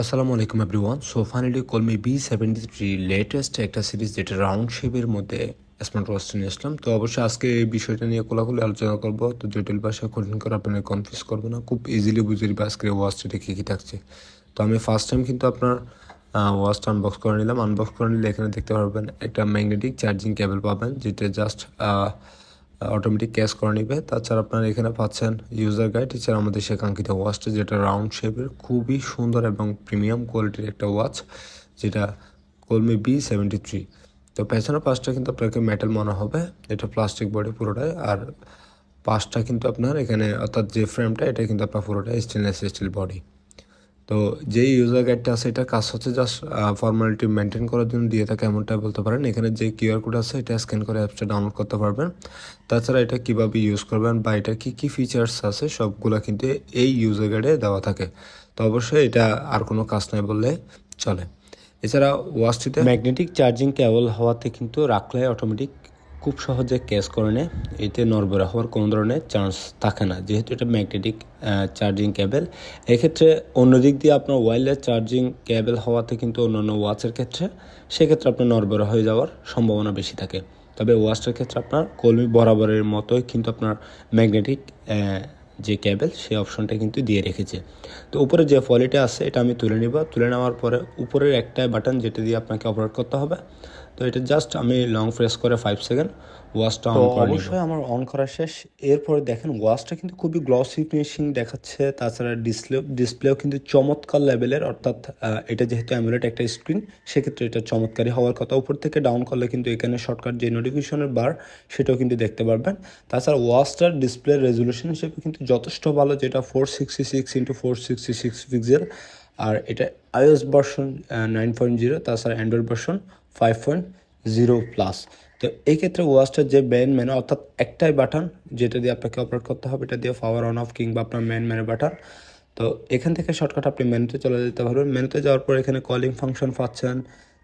আসসালামু আলাইকুম everyone so finally Colmi B seventy three latest একটা সিরিজ যেটা রাউন্ড শেপের মধ্যে স্মার্ট ওয়াচটা নিয়ে আসলাম। তো অবশ্যই আজকে এই বিষয়টা নিয়ে কোলাকুলি আলোচনা করব। তো জটিল ভাষা কঠিন করে আপনার কনফিউজ করব না। খুব ইজিলি বুঝে দিবে আজকে ওয়াচটা কী কী থাকছে। তো আমি ফার্স্ট টাইম কিন্তু আপনার ওয়াচটা আনবক্স করে নিলাম। আনবক্স করে নিলে এখানে দেখতে পারবেন একটা ম্যাগনেটিক চার্জিং কেবল পাবেন, যেটা জাস্ট অটোমেটিক ক্যাশ করে নেবে। তাছাড়া আপনারা এখানে পাচ্ছেন ইউজার গাইড এছাড়া আমাদের সে কাঙ্ক্ষিত ওয়াচটা যেটা রাউন্ড শেপের খুবই সুন্দর এবং প্রিমিয়াম কোয়ালিটির একটা ওয়াচ যেটা কলমি বি সেভেন্টি থ্রি তো পেছনের পাশটা কিন্তু আপনাকে মেটাল মনে হবে, এটা প্লাস্টিক বডি পুরোটাই, আর পাশটা কিন্তু আপনার এখানে, অর্থাৎ যে ফ্রেমটা এটা কিন্তু আপনার পুরোটাই স্টেনলেস স্টিল বডি তো যেই ইউজার গাইডটা আছে এটা কাজ হচ্ছে জাস্ট ফর্মালিটি মেনটেন করার জন্য দিয়ে থাকে এমনটাই বলতে পারেন। এখানে যে কিউআর কোড আছে, এটা স্ক্যান করে অ্যাপসটা ডাউনলোড করতে পারবেন। তাছাড়া এটা কীভাবে ইউজ করবেন বা এটা কী কী ফিচার্স আছে, সবগুলো কিন্তু এই ইউজার গাইডে দেওয়া থাকে। তো অবশ্যই এটা আর কোনো কাজ নাই বললে চলে। এছাড়া ওয়াচটিতে ম্যাগনেটিক চার্জিং কেবল হওয়াতে কিন্তু রাখলে অটোমেটিক খুব সহজে ক্যাশ করে নেয়। এতে নড়বড়ে হওয়ার কোনো ধরনের চান্স থাকে না। যেহেতু এটা ম্যাগনেটিক চার্জিং কেবল এক্ষেত্রে অন্য দিক দিয়ে আপনার ওয়্যারলেস চার্জিং কেবল হওয়াতে কিন্তু অন্যান্য ওয়াচের ক্ষেত্রে সেক্ষেত্রে আপনার নড়বড়ে হয়ে যাওয়ার সম্ভাবনা বেশি থাকে। তবে ওয়াচটার ক্ষেত্রে আপনার কলমি বরাবরের মতোই কিন্তু আপনার ম্যাগনেটিক যে কেবল সেই অপশনটা কিন্তু দিয়ে রেখেছে। তো উপরে যে ফলিটা আছে, এটা আমি তুলে নিব। তুলে নেওয়ার পরে উপরের একটাই বাটন যেটা দিয়ে আপনাকে অপারেট করতে হবে। তো এটা জাস্ট আমি লং প্রেস করে ফাইভ সেকেন্ড ওয়াচটা অন করে অবশ্যই আমার অন করা শেষ। এরপরে দেখেন ওয়াচটা কিন্তু খুবই গ্লসি ফিনিশিং দেখাচ্ছে। তাছাড়া ডিসপ্লে ডিসপ্লেও কিন্তু চমৎকার লেভেলের অর্থাৎ এটা যেহেতু অ্যামুলেট একটা স্ক্রিন সেক্ষেত্রে এটা চমৎকারই হওয়ার কথা। উপর থেকে ডাউন করলে কিন্তু এখানে শর্টকাট যে নোটিফিকেশনের বার সেটাও কিন্তু দেখতে পারবেন। তাছাড়া ওয়াচটার ডিসপ্লে রেজলিউশন হিসেবে কিন্তু যথেষ্ট ভালো যেটা four sixty six into four sixty six pixel আর এটা iOS version nine point zero তাছাড়া Android version five point zero plus তো এই ক্ষেত্রে যে মেন মেনু অর্থাৎ একটাই বাটন যেটা দিয়ে আপনাকে অপারেট করতে হবে, এটা দিয়ে পাওয়ার অন অফ কিংবা আপনার মেন মেনু বাটন তো এখান থেকে শর্টকাট আপনি মেনুতে চলে যেতে পারবেন। মেনুতে যাওয়ার পর এখানে কলিং ফাংশন পাচ্ছেন।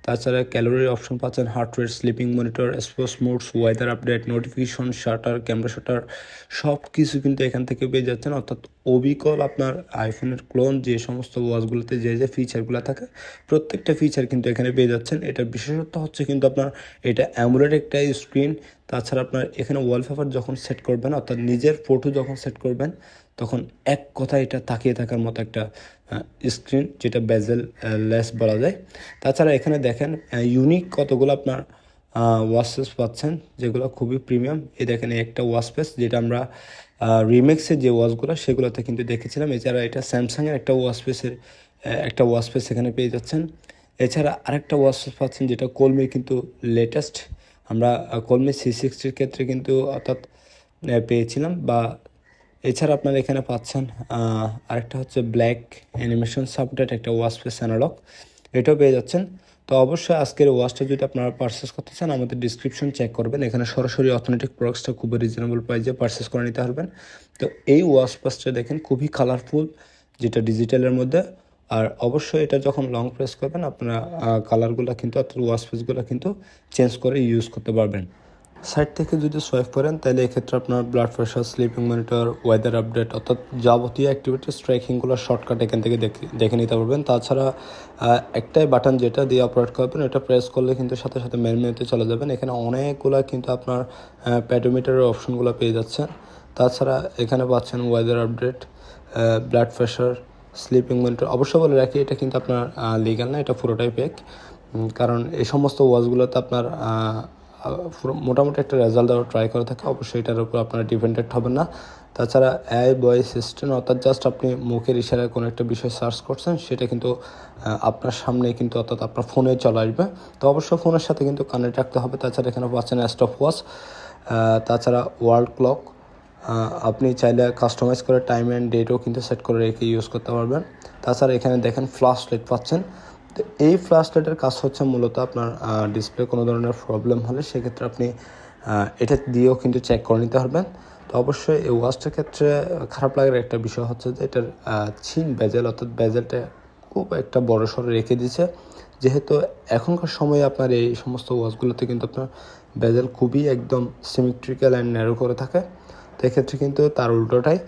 তাছাড়া ক্যালোরি অপশন পাচ্ছেন heart rate, sleeping monitor, sports modes, weather update, notification, shutter, camera shutter সব কিছু কিন্তু এখান থেকে পেয়ে যাচ্ছেন। অর্থাৎ অবিকল আপনার আইফোনের ক্লোন, যে সমস্ত ওয়াচগুলোতে যে যে ফিচারগুলো থাকে, প্রত্যেকটা ফিচার কিন্তু এখানে পেয়ে যাচ্ছেন। এটা বিশেষত্ব হচ্ছে কিন্তু আপনার এটা অ্যামুলেট একটা স্ক্রিন তাছাড়া আপনার এখানে ওয়ালপেপার যখন সেট করবেন, অর্থাৎ নিজের ফটো যখন সেট করবেন তখন এক কথা এটা তাকিয়ে থাকার মতো একটা স্ক্রিন যেটা বেজেল লেস বলা যায়। তাছাড়া এখানে দেখেন ইউনিক কতগুলো আপনার ওয়াশপেস পাচ্ছেন, যেগুলো খুবই প্রিমিয়াম এ দেখেন একটা ওয়াশপেস যেটা আমরা রিমেক্সের যে ওয়াশগুলো সেগুলোতে কিন্তু দেখেছিলাম। এছাড়া এটা স্যামসাংয়ের একটা ওয়াশপেসের একটা ওয়াশপেস এখানে পেয়ে যাচ্ছেন। এছাড়া আরেকটা ওয়াশপেস পাচ্ছেন, যেটা কলমির কিন্তু লেটেস্ট আমরা কলমি সি সিক্সটির ক্ষেত্রে কিন্তু অর্থাৎ পেয়েছিলাম বা এছাড়া আপনারা এখানে পাচ্ছেন আরেকটা হচ্ছে ব্ল্যাক অ্যানিমেশন সাপোর্টেড একটা ওয়াশপেস অ্যানালগ এটাও পেয়ে যাচ্ছেন। তো অবশ্যই আজকের ওয়াচটা যদি আপনারা পারচেস করতে চান, আমাদের ডিসক্রিপশন চেক করবেন। এখানে সরাসরি অথেন্টিক প্রোডাক্টসটা খুবই রিজনেবল প্রাইসে পারচেস করে নিতে পারবেন। তো এই ওয়াচ পাসটা দেখেন, খুবই কালারফুল যেটা ডিজিটালের মধ্যে। আর অবশ্যই এটা যখন লং প্রেস করবেন, আপনারা কালারগুলো কিন্তু অর্থাৎ ওয়াশ পেসগুলো কিন্তু চেঞ্জ করে ইউজ করতে পারবেন। সাইড থেকে যদি সোয়াইপ করেন, তাহলে এক্ষেত্রে আপনার blood pressure sleeping monitor weather update অর্থাৎ যাবতীয় অ্যাক্টিভিটিস ট্র্যাকিংগুলো শর্টকাট এখান থেকে দেখে দেখে নিতে পারবেন। তাছাড়া একটাই বাটন যেটা দিয়ে অপারেট করবেন এটা প্রেস করলে কিন্তু সাথে সাথে মেন মেনুতে চলে যাবেন। এখানে অনেকগুলো কিন্তু আপনার প্যাডোমিটারের অপশনগুলো পেয়ে যাচ্ছেন। তাছাড়া এখানে পাচ্ছেন weather update blood pressure sleeping monitor অবশ্য বলে রাখি, এটা কিন্তু আপনার লিগাল না, এটা পুরোটাই পেক কারণ এই সমস্ত ওয়াচগুলোতে আপনার মোটামুটি একটা রেজাল্ট দেওয়ার ট্রাই করে থাকে, অবশ্যই এটার উপর আপনারা ডিপেন্ডেন্ট হবেন না। তাছাড়া এআই ভয়েস সিস্টেম অর্থাৎ জাস্ট আপনি মুখের ইশারায় কোনো একটা বিষয় সার্চ করছেন, সেটা কিন্তু আপনার সামনে কিন্তু অর্থাৎ আপনার ফোনে চলে আসবে। তো অবশ্যই ফোনের সাথে কিন্তু কানেক্ট রাখতে হবে। তাছাড়া এখানে পাচ্ছেন স্টপ ওয়াচ তাছাড়া ওয়ার্ল্ড ক্লক আপনি চাইলে কাস্টমাইজ করে টাইম অ্যান্ড ডেটও কিন্তু সেট করে রেখে ইউজ করতে পারবেন। তাছাড়া এখানে দেখেন ফ্লাশ লাইট পাচ্ছেন। তো এই ফ্লাশ লাইটের কাজ হচ্ছে মূলত আপনার ডিসপ্লে কোনো ধরনের প্রবলেম হলে সেক্ষেত্রে আপনি এটা দিয়েও কিন্তু চেক করে নিতে পারবেন। তো অবশ্যই এই ওয়াচটার ক্ষেত্রে খারাপ লাগার একটা বিষয় হচ্ছে যে এটার ছিন বেজেল অর্থাৎ বেজেলটা খুব একটা বড় সড়ো রেখে দিয়েছে। যেহেতু এখনকার সময়ে আপনার এই সমস্ত ওয়াচগুলোতে কিন্তু আপনার বেজেল খুবই একদম সিমেট্রিক্যাল অ্যান্ড ন্যারো করে থাকে। তো এক্ষেত্রে কিন্তু তার উল্টোটাই।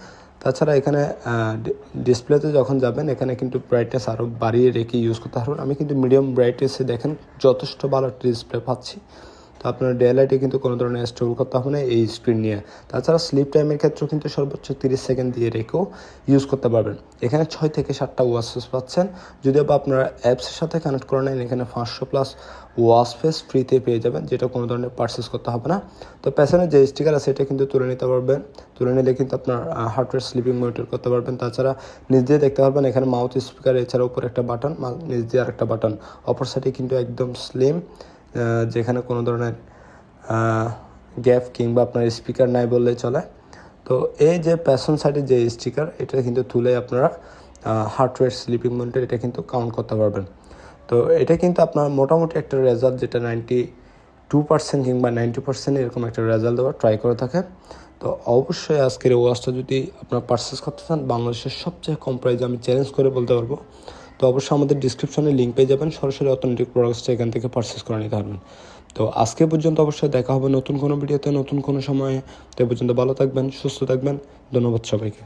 তাছাড়া এখানে ডিসপ্লেতে যখন যাবেন, এখানে কিন্তু ব্রাইটনেস আরও বাড়িয়ে রেখে ইউজ করতে পারবেন আমি কিন্তু মিডিয়াম ব্রাইটনেসে দেখেন, যথেষ্ট ভালো ডিসপ্লে পাচ্ছি। তো আপনার ডে কিন্তু কোনো ধরনের স্ট্রাগল করতে হবে না এই স্ক্রিন নিয়ে। তাছাড়া স্লিপ টাইমের ক্ষেত্রেও কিন্তু সর্বোচ্চ তিরিশ সেকেন্ড দিয়ে রেখেও ইউজ করতে পারবেন। এখানে ছয় থেকে সাতটা ওয়াসেস পাচ্ছেন। যদিও বা আপনারা অ্যাপসের সাথে কানেক্ট করে নেন, এখানে পাঁচশো প্লাস ওয়াশ ফেস ফ্রিতে পেয়ে যাবেন, যেটা কোনো ধরনের পারচেস করতে হবে না। তো পেছনে যে স্টিকার আছে, এটা কিন্তু তুলে নিতে পারবেন। তুলে নিলে কিন্তু আপনার হার্টওয়ার স্লিপিং মনিটর করতে পারবেন। তাছাড়া নিজ দিয়ে দেখতে পারবেন, এখানে মাউথ স্পিকার এছাড়া উপরে একটা বাটন নিজ দিয়ে আরেকটা বাটন অপর সাইডে কিন্তু একদম স্লিম যেখানে কোনো ধরনের গ্যাপ কিংবা আপনার স্পিকার নাই বললেই চলে। তো এই যে প্যাশন সাইডের যে স্টিকার এটা কিন্তু তুলে আপনারা হার্টওয়ার স্লিপিং মনিটর এটা কিন্তু কাউন্ট করতে পারবেন। তো এটা কিন্তু আপনার মোটামুটি একটা রেজাল্ট যেটা নাইনটি টু পার্সেন্ট কিংবা নাইনটি পার্সেন্ট এরকম একটা রেজাল্ট দেওয়ার ট্রাই করে থাকে। তো অবশ্যই আজকের এই ওয়াচটা যদি আপনার পারচেস করতে চান, বাংলাদেশের সবচেয়ে কম প্রাইজে আমি চ্যালেঞ্জ করে বলতে পারব। তো অবশ্যই আমাদের ডিসক্রিপশনে লিঙ্ক পেয়ে যাবেন। সরাসরি অথেন্টিক প্রোডাক্টসটা এখান থেকে পারচেস করে নিতে পারবেন। তো আজকে পর্যন্ত অবশ্যই দেখা হবে নতুন কোনো ভিডিওতে নতুন কোনো সময়ে। তো পর্যন্ত ভালো থাকবেন, সুস্থ থাকবেন। ধন্যবাদ সবাইকে।